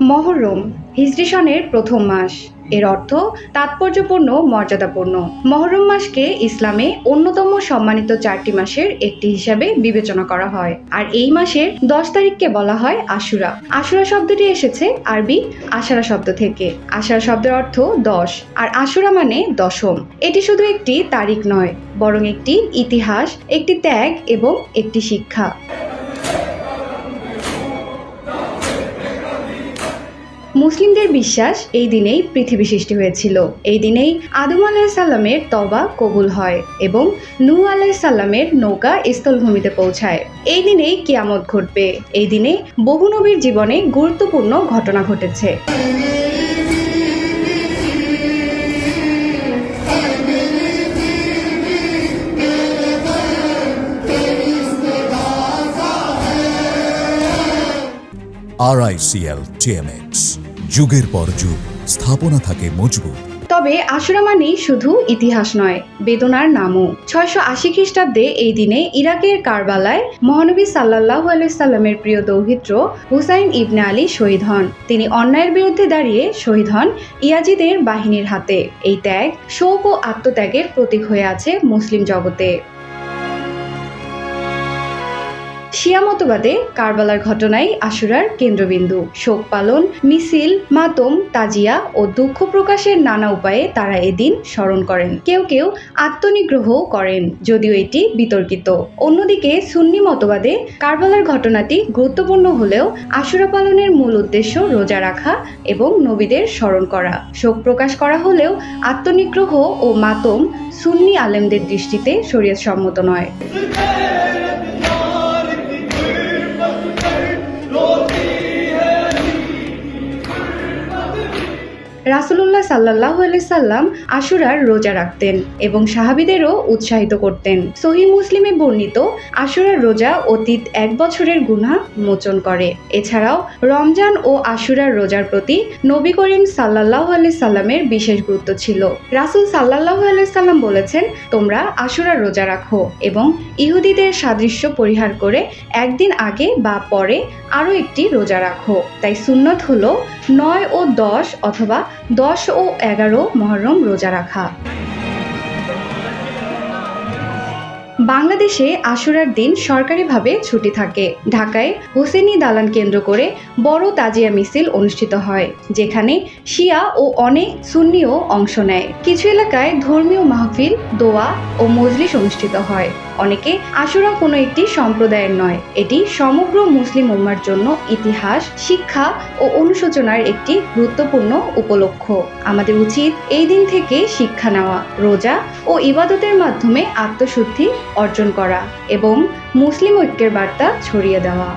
মহরম হিজরি সনের প্রথম মাস। এর অর্থ তাৎপর্যপূর্ণ, মর্যাদাপূর্ণ। মহরম মাসকে ইসলামে অন্যতম সম্মানিত চারটি মাসের একটি হিসাবে বিবেচনা করা হয়। আর এই মাসের দশ তারিখকে বলা হয় আশুরা। আশুরা শব্দটি এসেছে আরবি আশারা শব্দ থেকে। আশারা শব্দের অর্থ দশ। আর আশুরা মানে দশম। এটি শুধু একটি তারিখ নয়, বরং একটি ইতিহাস, একটি ত্যাগ এবং একটি শিক্ষা। মুসলিমদের বিশ্বাস এই দিনেই পৃথিবী সৃষ্টি হয়েছিল। এই দিনেই আদম আলাহিসাল্লামের তবা কবুল হয় এবং নূ আলাহিসাল্লামের নৌকা স্থলভূমিতে পৌঁছায়। এই দিনেই কিয়ামত ঘটবে। এই দিনে বহু নবীর জীবনে গুরুত্বপূর্ণ ঘটনা ঘটেছে। আরআইসিএল টিএমএক্স যুগের পর যুগ, স্থাপনা থাকে মজবুত। তবে আশুরা মানেই শুধু ইতিহাস নয়, বেদনার নামও। ছয়শো আশি খ্রিস্টাব্দে এই দিনে ইরাকের কারবালায় মহানবী সাল্লাহ আলাইসাল্লামের প্রিয় দৌহিত্র হুসাইন ইবনে আলী শহীদ হন। তিনি অন্যায়ের বিরুদ্ধে দাঁড়িয়ে শহীদ হন ইয়াজিদের বাহিনীর হাতে। এই ত্যাগ শোক ও আত্মত্যাগের প্রতীক হয়ে আছে মুসলিম জগতে। শিয়া মতবাদে কারবালার ঘটনাই আশুরার কেন্দ্রবিন্দু। শোক পালন, মিছিল, মাতম, তাজিয়া ও দুঃখ প্রকাশের নানা উপায়ে তারা এদিন স্মরণ করেন। কেউ কেউ আত্মনিগ্রহ করেন, যদিও এটি বিতর্কিত। অন্যদিকে সুন্নি মতবাদে কারবালার ঘটনাটি গুরুত্বপূর্ণ হলেও আশুরা পালনের মূল উদ্দেশ্য রোজা রাখা এবং নবীদের স্মরণ করা। শোক প্রকাশ করা হলেও আত্মনিগ্রহ ও মাতম সুন্নি আলেমদের দৃষ্টিতে শরীয়ত সম্মত নয়। রাসুলুল্লাহ সাল্লাহ সাল্লাম আশুরার রোজা রাখতেন এবং সাহাবিদেরও উৎসাহিত করতেন। সহি মুসলিমে বর্ণিত আশুরার রোজা অতীত এক বছরের গুণা মোচন করে। এছাড়াও রমজান ও আশুরার রোজার প্রতি নবী করিম সাল্লাহ সাল্লামের বিশেষ গুরুত্ব ছিল। রাসুল সাল্লাহ সাল্লাম বলেছেন, তোমরা আশুরার রোজা রাখো এবং ইহুদিদের সাদৃশ্য পরিহার করে একদিন আগে বা পরে আরও একটি রোজা রাখো। তাই সুন্নত হলো নয় ও দশ অথবা দশ ও এগারো মহরম রোজা রাখা। বাংলাদেশে আশুরার দিন সরকারিভাবে ছুটি থাকে। ঢাকায় হোসেনি দালান কেন্দ্র করে বড় তাজিয়া মিছিল অনুষ্ঠিত হয়, যেখানে শিয়া ও অনেক সুন্নিও অংশ নেয়। কিছু এলাকায় ধর্মীয় মাহফিল, দোয়া ও মজলিস অনুষ্ঠিত হয়। অনেকে আশুরা কোনো একটি সম্প্রদায়ের নয়। এটি সমগ্র মুসলিম উম্মার জন্য ইতিহাস, শিক্ষা ও অনুশোচনার একটি গুরুত্বপূর্ণ উপলক্ষ। আমাদের উচিত এই দিন থেকে শিক্ষা নেওয়া। রোজা ও ইবাদতের মাধ্যমে আত্মশুদ্ধি অর্জন করা এবং মুসলিম ঐক্যের বার্তা ছড়িয়ে দেওয়া।